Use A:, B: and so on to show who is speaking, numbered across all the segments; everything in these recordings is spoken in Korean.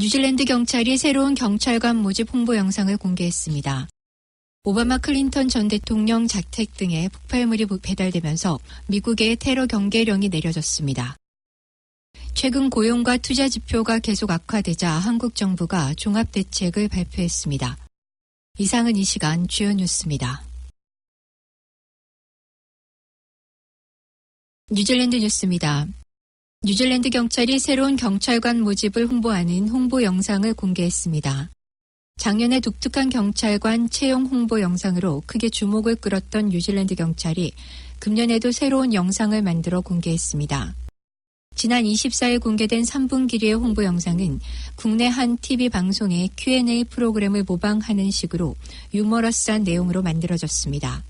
A: 뉴질랜드 경찰이 새로운 경찰관 모집 홍보 영상을 공개했습니다. 오바마 클린턴 전 대통령 자택 등에 폭발물이 배달되면서 미국의 테러 경계령이 내려졌습니다. 최근 고용과 투자 지표가 계속 악화되자 한국 정부가 종합 대책을 발표했습니다. 이상은 이 시간 주요 뉴스입니다. 뉴질랜드 뉴스입니다. 뉴질랜드 경찰이 새로운 경찰관 모집을 홍보하는 홍보 영상을 공개했습니다. 작년에 독특한 경찰관 채용 홍보 영상으로 크게 주목을 끌었던 뉴질랜드 경찰이 금년에도 새로운 영상을 만들어 공개했습니다. 지난 24일 공개된 3분 길이의 홍보 영상은 국내 한 TV 방송의 Q&A 프로그램을 모방하는 식으로 유머러스한 내용으로 만들어졌습니다.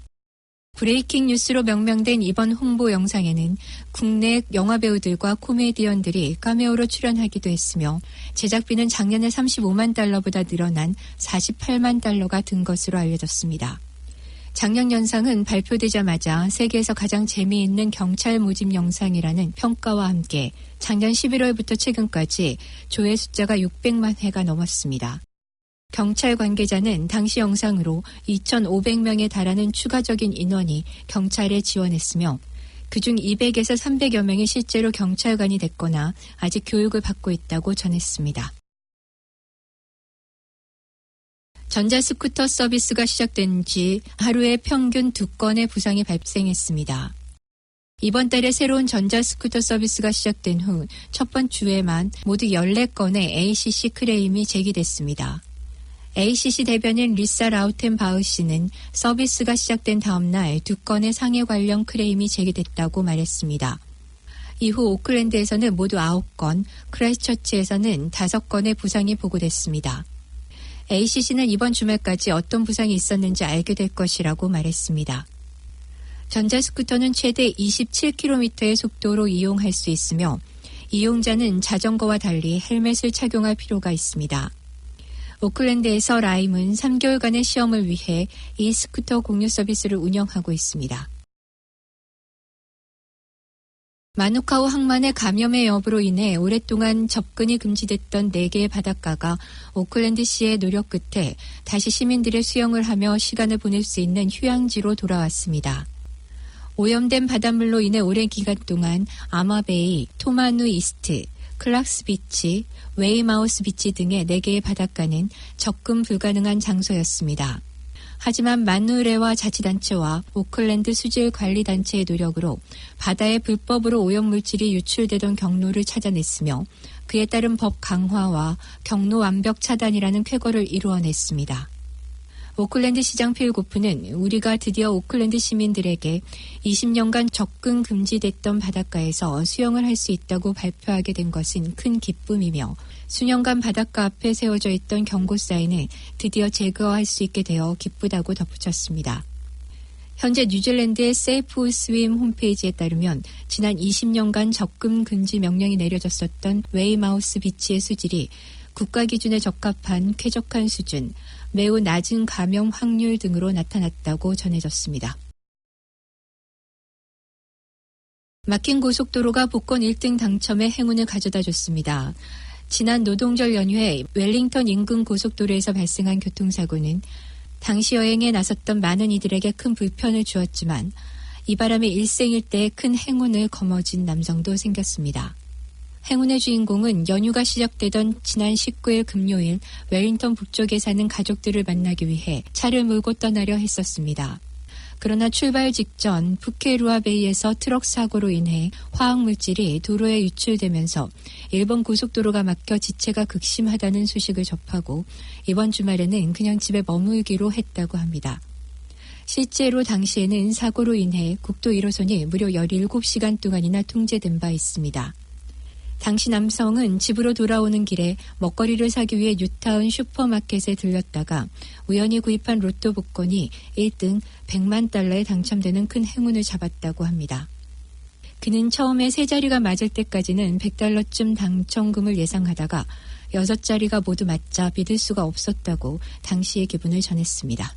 A: 브레이킹 뉴스로 명명된 이번 홍보 영상에는 국내 영화 배우들과 코미디언들이 카메오로 출연하기도 했으며 제작비는 작년에 35만 달러보다 늘어난 48만 달러가 든 것으로 알려졌습니다. 작년 영상은 발표되자마자 세계에서 가장 재미있는 경찰 모집 영상이라는 평가와 함께 작년 11월부터 최근까지 조회 숫자가 600만 회가 넘었습니다. 경찰 관계자는 당시 영상으로 2,500명에 달하는 추가적인 인원이 경찰에 지원했으며 그중 200에서 300여 명이 실제로 경찰관이 됐거나 아직 교육을 받고 있다고 전했습니다. 전자스쿠터 서비스가 시작된 지 하루에 평균 두 건의 부상이 발생했습니다. 이번 달에 새로운 전자스쿠터 서비스가 시작된 후 첫 번 주에만 모두 14건의 ACC 크레임이 제기됐습니다. ACC 대변인 리사 라우텐바흐 씨는 서비스가 시작된 다음 날 두 건의 상해 관련 크레임이 제기됐다고 말했습니다. 이후 오클랜드에서는 모두 9건, 크라이스처치에서는 5건의 부상이 보고됐습니다. ACC는 이번 주말까지 어떤 부상이 있었는지 알게 될 것이라고 말했습니다. 전자스쿠터는 최대 27km의 속도로 이용할 수 있으며 이용자는 자전거와 달리 헬멧을 착용할 필요가 있습니다. 오클랜드에서 라임은 3개월간의 시험을 위해 이 스쿠터 공유 서비스를 운영하고 있습니다. 마누카우 항만의 감염의 여부로 인해 오랫동안 접근이 금지됐던 4개의 바닷가가 오클랜드시의 노력 끝에 다시 시민들의 수영을 하며 시간을 보낼 수 있는 휴양지로 돌아왔습니다. 오염된 바닷물로 인해 오랜 기간 동안 아마베이, 토마누 이스트, 클락스 비치, 웨이마우스 비치 등의 4개의 바닷가는 접근 불가능한 장소였습니다. 하지만 마누레와 자치단체와 오클랜드 수질 관리단체의 노력으로 바다에 불법으로 오염물질이 유출되던 경로를 찾아냈으며 그에 따른 법 강화와 경로 완벽 차단이라는 쾌거를 이루어냈습니다. 오클랜드 시장 필고프는 우리가 드디어 오클랜드 시민들에게 20년간 접근 금지됐던 바닷가에서 수영을 할 수 있다고 발표하게 된 것은 큰 기쁨이며 수년간 바닷가 앞에 세워져 있던 경고 사인을 드디어 제거할 수 있게 되어 기쁘다고 덧붙였습니다. 현재 뉴질랜드의 세이프 스윙 홈페이지에 따르면 지난 20년간 접근 금지 명령이 내려졌었던 웨이마우스 비치의 수질이 국가 기준에 적합한 쾌적한 수준, 매우 낮은 감염 확률 등으로 나타났다고 전해졌습니다. 막힌 고속도로가 복권 1등 당첨의 행운을 가져다 줬습니다. 지난 노동절 연휴에 웰링턴 인근 고속도로에서 발생한 교통사고는 당시 여행에 나섰던 많은 이들에게 큰 불편을 주었지만 이 바람에 일생일대의 큰 행운을 거머쥔 남성도 생겼습니다. 행운의 주인공은 연휴가 시작되던 지난 19일 금요일 웰링턴 북쪽에 사는 가족들을 만나기 위해 차를 몰고 떠나려 했었습니다. 그러나 출발 직전 푸케루아베이에서 트럭 사고로 인해 화학물질이 도로에 유출되면서 일본 고속도로가 막혀 지체가 극심하다는 소식을 접하고 이번 주말에는 그냥 집에 머물기로 했다고 합니다. 실제로 당시에는 사고로 인해 국도 1호선이 무려 17시간 동안이나 통제된 바 있습니다. 당시 남성은 집으로 돌아오는 길에 먹거리를 사기 위해 뉴타운 슈퍼마켓에 들렸다가 우연히 구입한 로또 복권이 1등 100만 달러에 당첨되는 큰 행운을 잡았다고 합니다. 그는 처음에 세 자리가 맞을 때까지는 100달러쯤 당첨금을 예상하다가 여섯 자리가 모두 맞자 믿을 수가 없었다고 당시의 기분을 전했습니다.